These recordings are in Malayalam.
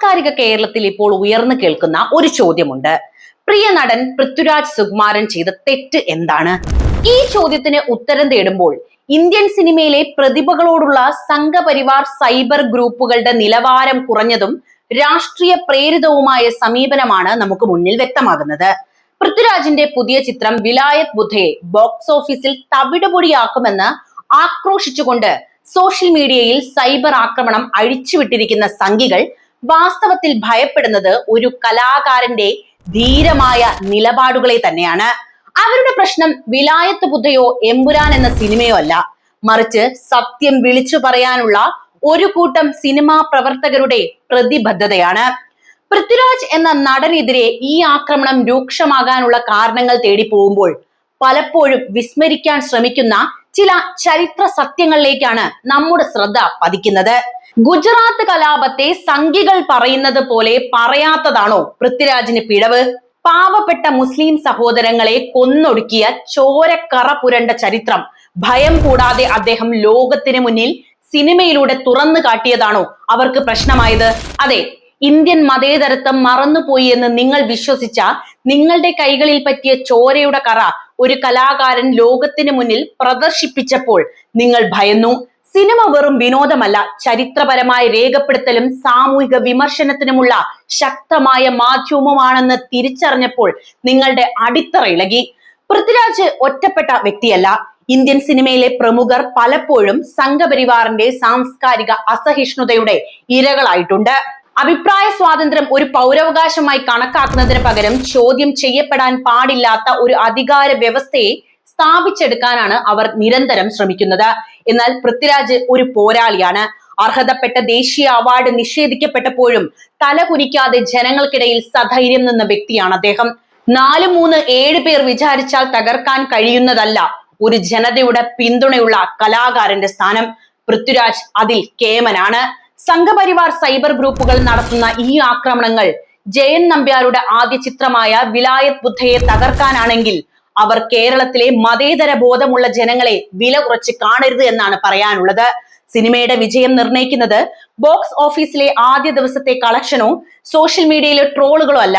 സാംസ്കാരിക കേരളത്തിൽ ഇപ്പോൾ ഉയർന്നു കേൾക്കുന്ന ഒരു ചോദ്യമുണ്ട്. പ്രിയ നടൻ പൃഥ്വിരാജ് സുകുമാരൻ ചെയ്ത തെറ്റ് എന്താണ്? ഈ ചോദ്യത്തിന് ഉത്തരം തേടുമ്പോൾ ഇന്ത്യൻ സിനിമയിലെ പ്രതിഭകളോടുള്ള സംഘപരിവാർ സൈബർ ഗ്രൂപ്പുകളുടെ നിലവാരം കുറഞ്ഞതും രാഷ്ട്രീയ പ്രേരിതവുമായ സമീപനമാണ് നമുക്ക് മുന്നിൽ വ്യക്തമാകുന്നത്. പൃഥ്വിരാജിന്റെ പുതിയ ചിത്രം വിലായത് ബുധയെ ബോക്സ് ഓഫീസിൽ തവിടുപൊടിയാക്കുമെന്ന് ആക്രോശിച്ചുകൊണ്ട് സോഷ്യൽ മീഡിയയിൽ സൈബർ ആക്രമണം അഴിച്ചുവിട്ടിരിക്കുന്ന സംഘികൾ വാസ്തവത്തിൽ ഭയപ്പെടുന്നത് ഒരു കലാകാരന്റെ ധീരമായ നിലപാടുകളെ തന്നെയാണ്. അവരുടെ പ്രശ്നം വിലായത്ത് ബുദ്ധയോ എമ്പുരാൻ എന്ന സിനിമയോ അല്ല. മറിച്ച് സത്യം വിളിച്ചു പറയാനുള്ള ഒരു കൂട്ടം സിനിമാ പ്രവർത്തകരുടെ പ്രതിബദ്ധതയാണ്. പൃഥ്വിരാജ് എന്ന നടനെതിരെ ഈ ആക്രമണം രൂക്ഷമാകാനുള്ള കാരണങ്ങൾ തേടി പോകുമ്പോൾ പലപ്പോഴും വിസ്മരിക്കാൻ ശ്രമിക്കുന്ന ചില ചരിത്ര സത്യങ്ങളിലേക്കാണ് നമ്മുടെ ശ്രദ്ധ പതിക്കുന്നത്. ഗുജറാത്ത് കലാപത്തെ സംഘികൾ പറയുന്നത് പോലെ പറയാത്തതാണോ പൃഥ്വിരാജിന് പിഴവ്? പാവപ്പെട്ട മുസ്ലിം സഹോദരങ്ങളെ കൊന്നൊടുക്കിയ ചോരക്കറ പുരണ്ട ചരിത്രം. ഭയം കൂടാതെ അദ്ദേഹം ലോകത്തിന് മുന്നിൽ സിനിമയിലൂടെ തുറന്നു കാട്ടിയതാണോ അവർക്ക് പ്രശ്നമായത്? അതെ ഇന്ത്യൻ മതേതരത്വം മറന്നുപോയി എന്ന് നിങ്ങൾ വിശ്വസിച്ച നിങ്ങളുടെ കൈകളിൽ പറ്റിയ ചോരയുടെ കറ ഒരു കലാകാരൻ ലോകത്തിന് മുന്നിൽ പ്രദർശിപ്പിച്ചപ്പോൾ നിങ്ങൾ ഭയന്നു. സിനിമ വെറും വിനോദമല്ല ചരിത്രപരമായ രേഖപ്പെടുത്തലും സാമൂഹിക വിമർശനത്തിനുമുള്ള ശക്തമായ മാധ്യമമാണെന്ന് തിരിച്ചറിഞ്ഞപ്പോൾ നിങ്ങളുടെ അടിത്തറ ഇളകി. പൃഥ്വിരാജ് ഒറ്റപ്പെട്ട വ്യക്തിയല്ല. ഇന്ത്യൻ സിനിമയിലെ പ്രമുഖർ പലപ്പോഴും സംഘപരിവാറിന്റെ സാംസ്കാരിക അസഹിഷ്ണുതയുടെ ഇരകളായിട്ടുണ്ട്. അഭിപ്രായ സ്വാതന്ത്ര്യം ഒരു പൗരവകാശമായി കണക്കാക്കുന്നതിന് പകരം ചോദ്യം ചെയ്യപ്പെടാൻ പാടില്ലാത്ത ഒരു അധികാര വ്യവസ്ഥയെ സ്ഥാപിച്ചെടുക്കാനാണ് അവർ നിരന്തരം ശ്രമിക്കുന്നത്. എന്നാൽ പൃഥ്വിരാജ് ഒരു പോരാളിയാണ്. അർഹതപ്പെട്ട ദേശീയ അവാർഡ് നിഷേധിക്കപ്പെട്ടപ്പോഴും തലകുനിക്കാതെ ജനങ്ങൾക്കിടയിൽ സധൈര്യം നിന്ന വ്യക്തിയാണ് അദ്ദേഹം. നാല് മൂന്ന് ഏഴ് പേർ വിചാരിച്ചാൽ തകർക്കാൻ കഴിയുന്നതല്ല ഒരു ജനതയുടെ പിന്തുണയുള്ള കലാകാരന്റെ സ്ഥാനം. പൃഥ്വിരാജ് അതിൽ കേമനാണ്. സംഘപരിവാർ സൈബർ ഗ്രൂപ്പുകൾ നടത്തുന്ന ഈ ആക്രമണങ്ങൾ ജയൻ നമ്പ്യാരുടെ ആദ്യ ചിത്രമായ വിലായത് ബുദ്ധയെ തകർക്കാനാണെങ്കിൽ അവർ കേരളത്തിലെ മതേതര ബോധമുള്ള ജനങ്ങളെ വില കുറച്ച് കാണരുത് എന്നാണ് പറയാനുള്ളത്. സിനിമയുടെ വിജയം നിർണയിക്കുന്നത് ബോക്സ് ഓഫീസിലെ ആദ്യ ദിവസത്തെ കളക്ഷനോ സോഷ്യൽ മീഡിയയിലെ ട്രോളുകളോ അല്ല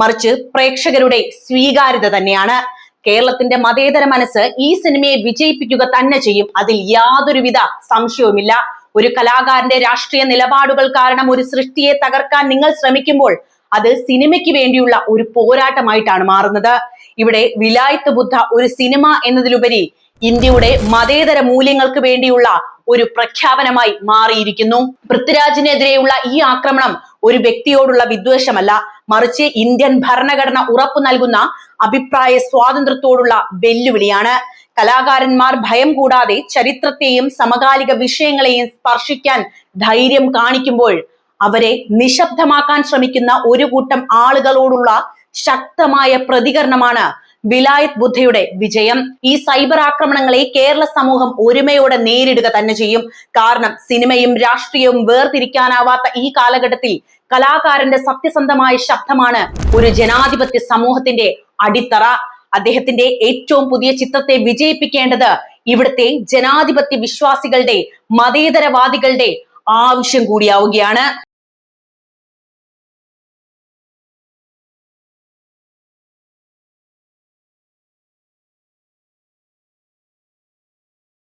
മറിച്ച് പ്രേക്ഷകരുടെ സ്വീകാര്യത തന്നെയാണ്. കേരളത്തിന്റെ മതേതര മനസ്സ് ഈ സിനിമയെ വിജയിപ്പിക്കുക തന്നെ ചെയ്യും. അതിൽ യാതൊരുവിധ സംശയവുമില്ല. ഒരു കലാകാരന്റെ രാഷ്ട്രീയ നിലപാടുകൾ കാരണം ഒരു സൃഷ്ടിയെ തകർക്കാൻ നിങ്ങൾ ശ്രമിക്കുമ്പോൾ അത് സിനിമയ്ക്ക് വേണ്ടിയുള്ള ഒരു പോരാട്ടമായിട്ടാണ് മാറുന്നത്. ഇവിടെ വിലായത്ത് ബുദ്ധ ഒരു സിനിമ എന്നതിലുപരി ഇന്ത്യയുടെ മതേതര മൂല്യങ്ങൾക്ക് വേണ്ടിയുള്ള ഒരു പ്രഖ്യാപനമായി മാറിയിരിക്കുന്നു. പൃഥ്വിരാജിനെതിരെയുള്ള ഈ ആക്രമണം ഒരു വ്യക്തിയോടുള്ള വിദ്വേഷമല്ല. മറിച്ച് ഇന്ത്യൻ ഭരണഘടന ഉറപ്പു നൽകുന്ന അഭിപ്രായ സ്വാതന്ത്ര്യത്തോടുള്ള വെല്ലുവിളിയാണ്. കലാകാരന്മാർ ഭയം കൂടാതെ ചരിത്രത്തെയും സമകാലിക വിഷയങ്ങളെയും സ്പർശിക്കാൻ ധൈര്യം കാണിക്കുമ്പോൾ അവരെ നിശബ്ദമാക്കാൻ ശ്രമിക്കുന്ന ഒരു കൂട്ടം ആളുകളോടുള്ള ശക്തമായ പ്രതികരണമാണ് വിലായത് ബുദ്ധയുടെ വിജയം. ഈ സൈബർ ആക്രമണങ്ങളെ കേരള സമൂഹം ഒരുമയോടെ നേരിടുക തന്നെ ചെയ്യും. കാരണം സിനിമയും രാഷ്ട്രീയവും വേർതിരിക്കാനാവാത്ത ഈ കാലഘട്ടത്തിൽ കലാകാരന്റെ സത്യസന്ധമായ ശബ്ദമാണ് ഒരു ജനാധിപത്യ സമൂഹത്തിന്റെ അടിത്തറ. അദ്ദേഹത്തിന്റെ ഏറ്റവും പുതിയ ചിത്രത്തെ വിജയിപ്പിക്കേണ്ടത് ഇവിടുത്തെ ജനാധിപത്യ വിശ്വാസികളുടെ മതേതരവാദികളുടെ ആവശ്യം കൂടിയാവുകയാണ്.